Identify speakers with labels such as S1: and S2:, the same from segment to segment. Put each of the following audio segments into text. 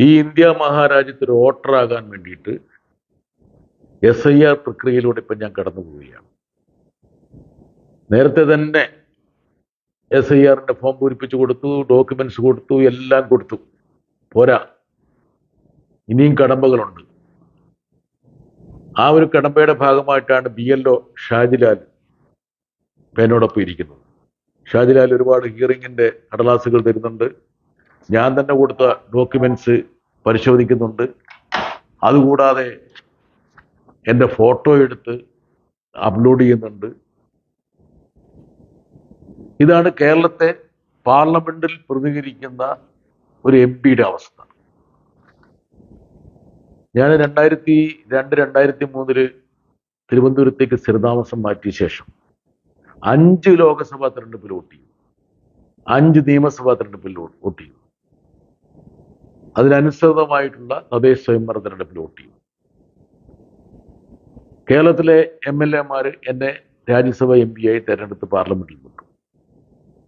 S1: ഈ ഇന്ത്യ മഹാരാജ്യത്ത് ഒരു വോട്ടറാകാൻ വേണ്ടിയിട്ട് എസ് ഐ ആർ പ്രക്രിയയിലൂടെ ഇപ്പം ഞാൻ കടന്നു പോവുകയാണ്. നേരത്തെ തന്നെ എസ് ഐ ആറിന്റെ ഫോം പൂരിപ്പിച്ചു കൊടുത്തു ഡോക്യുമെന്റ്സ് കൊടുത്തു എല്ലാം കൊടുത്തു. പോരാ. ഇനിയും കടമ്പകളുണ്ട്. ആ ഒരു കടമ്പയുടെ ഭാഗമായിട്ടാണ് ബി എൽ ഒ ഷാജിലാൽ എന്നോടൊപ്പം ഇരിക്കുന്നത്. ഷാജിലാൽ ഒരുപാട് ഹിയറിങ്ങിന്റെ കടലാസുകൾ തരുന്നുണ്ട്. ഞാൻ തന്നെ കൊടുത്ത ഡോക്യുമെന്റ്സ് പരിശോധിക്കുന്നുണ്ട്. അതുകൂടാതെ എന്റെ ഫോട്ടോ എടുത്ത് അപ്ലോഡ് ചെയ്യുന്നുണ്ട്. ഇതാണ് കേരളത്തെ പാർലമെന്റിൽ പ്രതികരിക്കുന്ന ഒരു എം പിയുടെ അവസ്ഥ. ഞാൻ രണ്ടായിരത്തി രണ്ട് രണ്ടായിരത്തി മൂന്നിൽ തിരുവനന്തപുരത്തേക്ക് സ്ഥിരതാമസം മാറ്റിയ ശേഷം അഞ്ച് ലോക്സഭാ തെരഞ്ഞെടുപ്പിൽ വോട്ട് ചെയ്തു. അഞ്ച് നിയമസഭാ തെരഞ്ഞെടുപ്പിൽ വോട്ട് ചെയ്തു. അതിനനുസൃതമായിട്ടുള്ള തദ്ദേശ സ്വയംഭരണ തെരഞ്ഞെടുപ്പിൽ വോട്ട് ചെയ്യും. കേരളത്തിലെ എം എൽ എമാർ എന്നെ രാജ്യസഭ എം പി ആയി തെരഞ്ഞെടുത്ത് പാർലമെന്റിൽ വിട്ടു.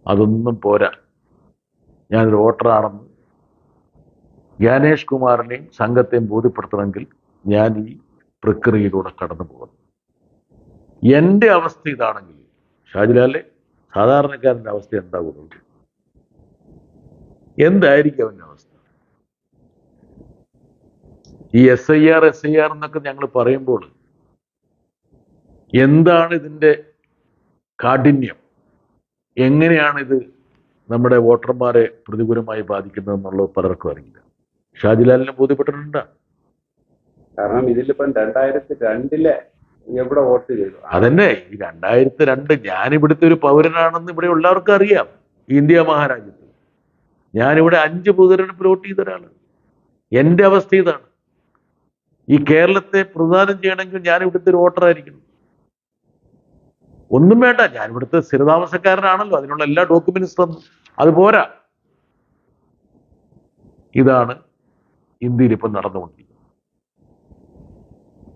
S1: അതൊന്നും പോരാ. ഞാനൊരു വോട്ടറാണെന്ന് ജ്ഞാനേഷ് കുമാറിനെയും സംഘത്തെയും ബോധ്യപ്പെടുത്തണമെങ്കിൽ ഞാൻ ഈ പ്രക്രിയയിലൂടെ കടന്നു പോകുന്നു. എന്റെ അവസ്ഥ ഇതാണെങ്കിൽ ഷാജിലാലെ സാധാരണക്കാരന്റെ അവസ്ഥ എന്താകുന്നത് എന്തായിരിക്കും അവന്റെ അവസ്ഥ? ഈ S I R S I R എന്നൊക്കെ ഞങ്ങൾ പറയുമ്പോൾ എന്താണ് ഇതിന്റെ കാഠിന്യം? എങ്ങനെയാണിത് ഇത് നമ്മുടെ വോട്ടർമാരെ പ്രതികൂലമായി ബാധിക്കുന്നത് എന്നുള്ളത് പലർക്കും അറിയില്ല. ഷാജിലാലിനെ ബോധ്യപ്പെട്ടിട്ടുണ്ട്.
S2: കാരണം ഇതിലിപ്പം രണ്ടായിരത്തി രണ്ടിലെ എവിടെ വോട്ട് ചെയ്തു?
S1: അതന്നെ ഈ രണ്ടായിരത്തി രണ്ട് ഞാൻ ഇവിടുത്തെ ഒരു പൗരനാണെന്ന് ഇവിടെ ഉള്ളവർക്ക് അറിയാം. ഇന്ത്യ മഹാരാജ്യത്ത്. ഞാനിവിടെ അഞ്ച് പൊതുതെരഞ്ഞെടുപ്പിൽ വോട്ട് ചെയ്ത ഒരാളാണ് എന്റെ അവസ്ഥ ഇതാണ്. ഈ കേരളത്തെ പ്രതിദാനം ചെയ്യണമെങ്കിൽ ഞാൻ ഇവിടുത്തെ ഒരു വോട്ടറായിരിക്കണം ഒന്നും വേണ്ട. ഞാൻ ഇവിടുത്തെ സ്ഥിരതാമസക്കാരനാണല്ലോ. അതിനുള്ള എല്ലാ ഡോക്യുമെന്റ്സ് തന്നു. അത് പോരാ. ഇതാണ് ഇന്ത്യയിൽ ഇപ്പം നടന്നുകൊണ്ടിരിക്കുന്നത്.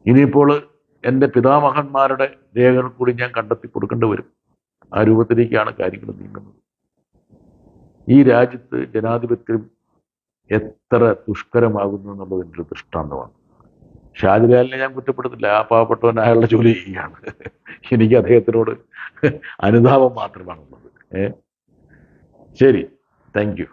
S1: ഇനിയിപ്പോൾ എന്റെ പിതാമഹന്മാരുടെ രേഖകൾ കൂടി ഞാൻ കണ്ടെത്തി കൊടുക്കേണ്ടി വരും. ആ രൂപത്തിലേക്കാണ് കാര്യങ്ങൾ നീങ്ങുന്നത്. ഈ രാജ്യത്ത് ജനാധിപത്യം എത്ര ദുഷ്കരമാകുന്നു എന്നുള്ളതിന്റെ ഒരു ദൃഷ്ടാന്തമാണ്. ഷാജിലാലിനെ ഞാൻ കുറ്റപ്പെടുത്തില്ല. ആ പാവപ്പെട്ടവൻ അയാളുടെ ജോലി ചെയ്യുകയാണ്. എനിക്ക് അദ്ദേഹത്തിനോട് അനുതാപം മാത്രമാണുള്ളത്. ശരി. Thank you